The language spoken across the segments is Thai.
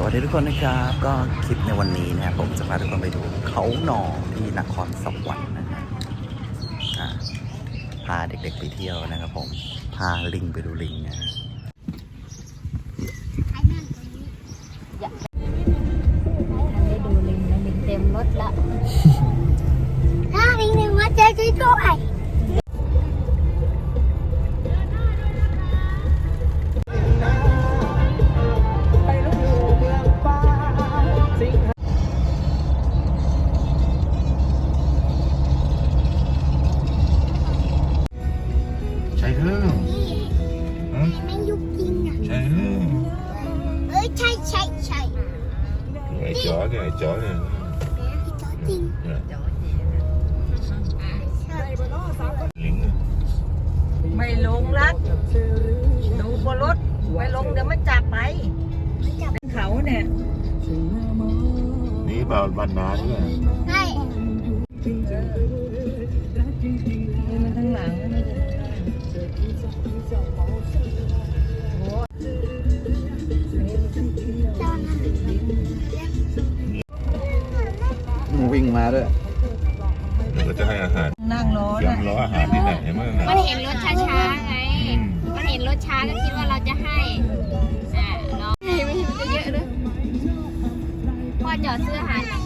สวัสดีทุกคนนะครับ ก็คลิปในวันนี้นะครับผมจะพาทุกคนไปดูเขาหนอที่นครสวรรค์นะฮะอ่าพาเด็กๆไปเที่ยวนะครับผม พาลิงไปดูลิงนะอันนี้ดูลิงนะลิงเต็มรถละถ้าลิงหนึ่งมาเจอช่วยด้วย ใช่เรื่องนี่ไม่ยุบจริงอะใช่เรื่องเอ้ยใช่ใช่ใช่ไอ้จ๋อเนี่ยไอ้จ๋อเนี่ยพี่จอจริงเนี่ยใช่ลิงไม่ลงรักดูบนรถไม่ลงเดี๋ยวมันจับไปไม่จับเขาเนี่ยนี่บ่าวบ้านนาเนี่ยใช่ ด้วยเดี๋ยวก็จะให้อาหารนั่งรอเตรียนะมรออาหารที่ไหนมั่งมันเห็นรถช้าๆไง อืมมันเห็นรถช้าก็คิดว่าเราจะให้ อ่าเราไม่ไม่เยอะเลยพ่อจอดซื้ออาหารนู่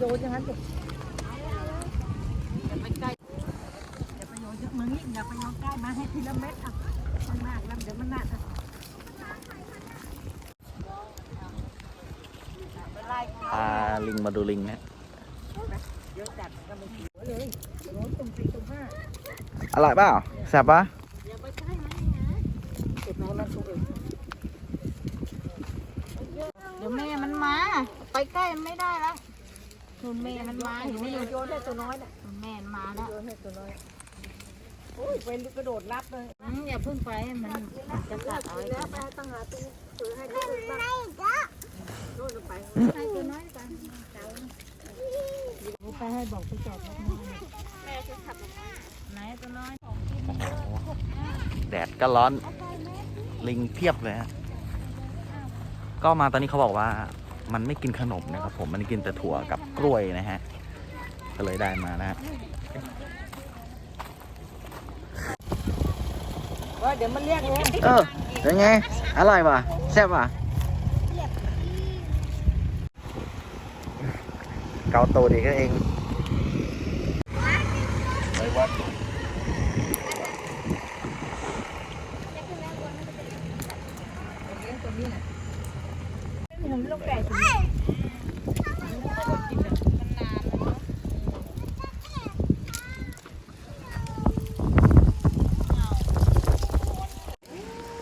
โยนอย่างนั้นสิอย่าไปใกล้อย่าไปโยนเยอะมึงนี่อย่าไปโยนใกล้มาให้ทีละเม็ดอะมันมากแล้วเดี๋ยวมันหนักอะพาลิงมาดูลิงนะเยอะจัดก็ไม่ถือเลยโยนตุ่มสี่ตุ่มห้าอร่อยเปล่าแซ่บปะอย่าไปใกล้มันนะเก็บน้องนั่นตัวเองเดี๋ยวแม่มันมา ไปใกล้มันไม่ได้แล้ว นู่นแม่มันมาเห็นไหมโยนโยนให้ตัวน้อยน่ะนู่นแม่มันมาแล้วโยนให้ตัวน้อยโอ้ยเป็นกระโดดรับเลยอืมอย่าเพิ่งไปมันจะกัดเอาไว้ก่อนนะตั้งหาตัวถือให้ตัวบ้างโยนลงไปให้ตัวน้อยกันหนูไปให้บอกไปจอดรถนะแม่จะขับไหนตัวน้อยโอ้โหแดดก็ร้อนลิงเพียบเลยฮะก็มาตอนนี้เขาบอกว่า มันไม่กินขนมนะครับ ผมมันกินแต่ถั่วกับกล้วยนะฮะก็เลยได้มานะฮะว่าเดี๋ยวมันเรียกเองเออเป็นไง อร่อยป่ะแซ่บป่ะเกาตูดอีกก็เองไปวัด มันลูกไก่สิ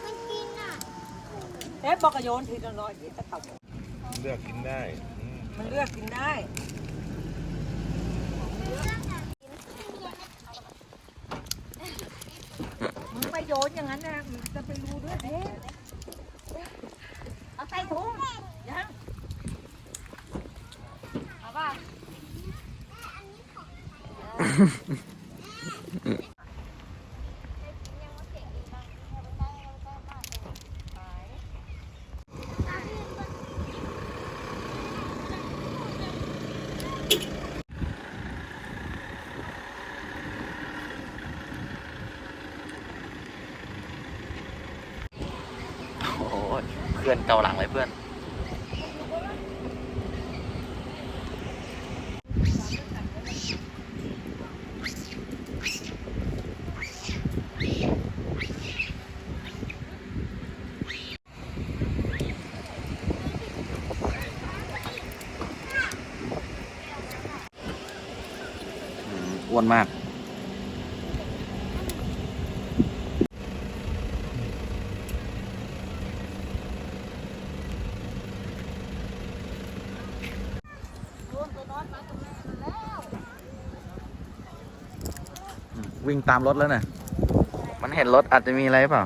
มันกินอะ เอ๊ะบอกกระโยนทีละน้อยจะต่าเลือกกินได้อืมมันเลือกกินได้มึงไปโยนอย่างนั้นนะมึงจะไปรู้ด้วยเอ๊ะเอาใส่ถุงยังเอาป่ะ พื่อนเกาหลังเลยเพื่อน อ้วนมาก วิ่งตามรถแล้วเนี่ยมันเห็นรถอาจจะมีอะไรเปล่า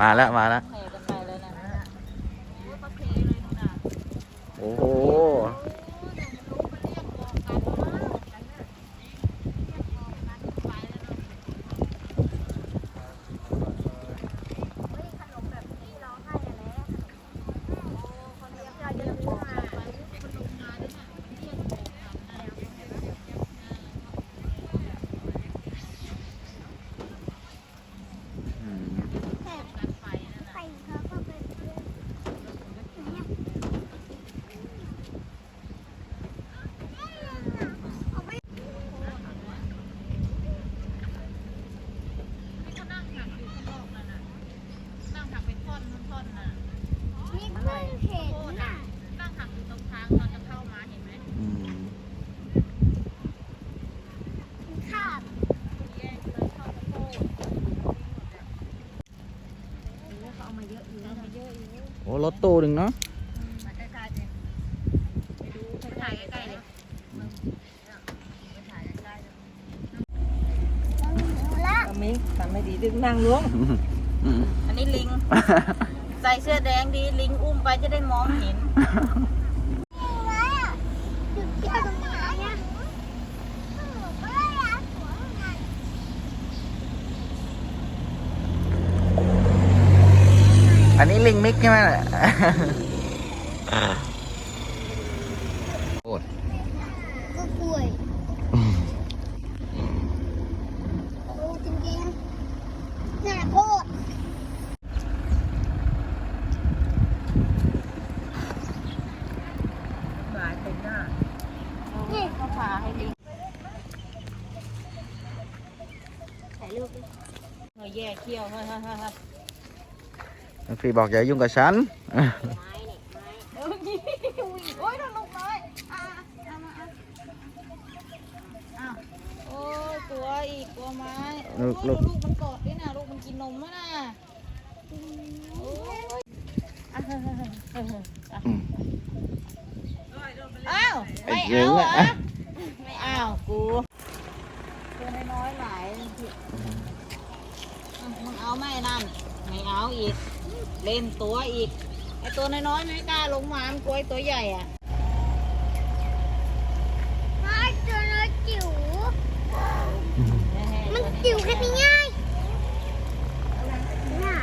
มาแล้วมาแล้ว โอ้มอืม โอ้ รถตู้หนึ่งเนาะถ่ายใกล้ๆเลยอามิงทำไม่ดีดึงนางลงอืมอันนี้ลิง ใส่เสื้อแดงดีลิงอุ้มไปจะได้มองเห็น ลิงมิกใช่ไหมเนี่ยโอ้ยก็กล้วยโอ้จริงๆน่าโคตรหลายเต็มหน้านี่เขาพาให้ลิงถ่ายรูปดิเงยแย่เขี้ยวฮ่าฮ่าฮ่าฮ่าน้องฟรีบอกอย่ายุ่งกับฉันไม้เนี่ยไม้โอ้ยโอ้ย อะเอามาอะโอ้ยตัวอีกตัวไม้ลูกลูกลูกมันกอดด้วยนะลูกมันกินนมแล้วนะโอ้ยอะเฮ้ยเฮ้ยเฮ้ยเฮ้ยเฮ้ยอะอืมอ้าวไอ้ไม่เหี้ยเอาเหรออะไม่เอากูตัวน้อยๆหลายอะมึงเอาไหม่นั่นไม่เอาอีก เล่นตัวอีก ไอตัวน้อยๆไม่กล้าลงมามันกลัวไอ้ตัวใหญ่อะไม้ตัวน้อยจิ๋ว มันจิ๋วแค่นี้ง่ายน่ะ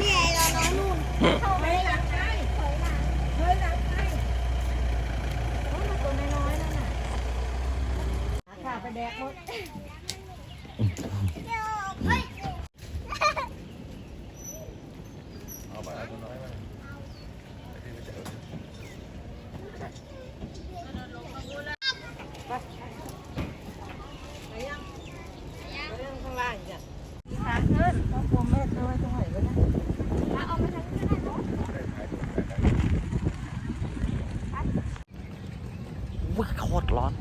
นี่ไอ้เราน้องนู่นเข้าไปหลังไปถอยหลังถอยหลังไปตัวน้อยๆนั่นน่ะขาไปแดกหมด เดี๋ยวเฮ้ย เอาไปเอาตัวน้อยมาไอ้ที่ไม่ใช่ ไปยังไปยังข้างล่างจ้ะขาขึ้นต้องกลัวแม่ตัวไว้ตรงไหนก็ได้ เอาไปทางนี้ก็ได้เนาะ อุ๊ยโคตรร้อน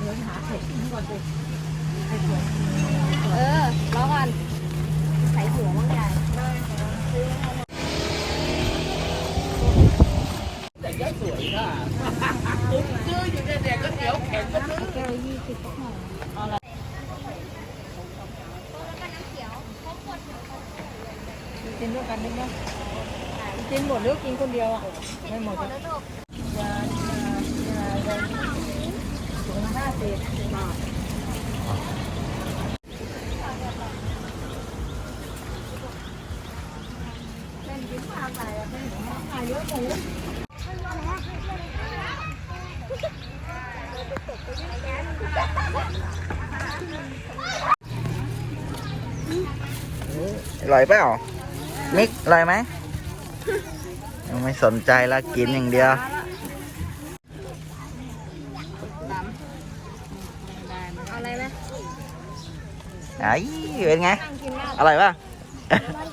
เดินหาเห็ดก่อนสิ เออรอก่อนใส่หัวมั้งยาย กินด้วยกันได้ไหม กินหมดหรือกินคนเดียวอะไม่หมดหมอะดแล้วลูกยายายายถุงห้าสิบอร่อยเปล่ามิกอร่อยไหม ยังไม่สนใจละกินอย่างเดียวเอาอะไรไหมไอ้เป็นไงนั่งกินแล้วอร่อยป่ะมา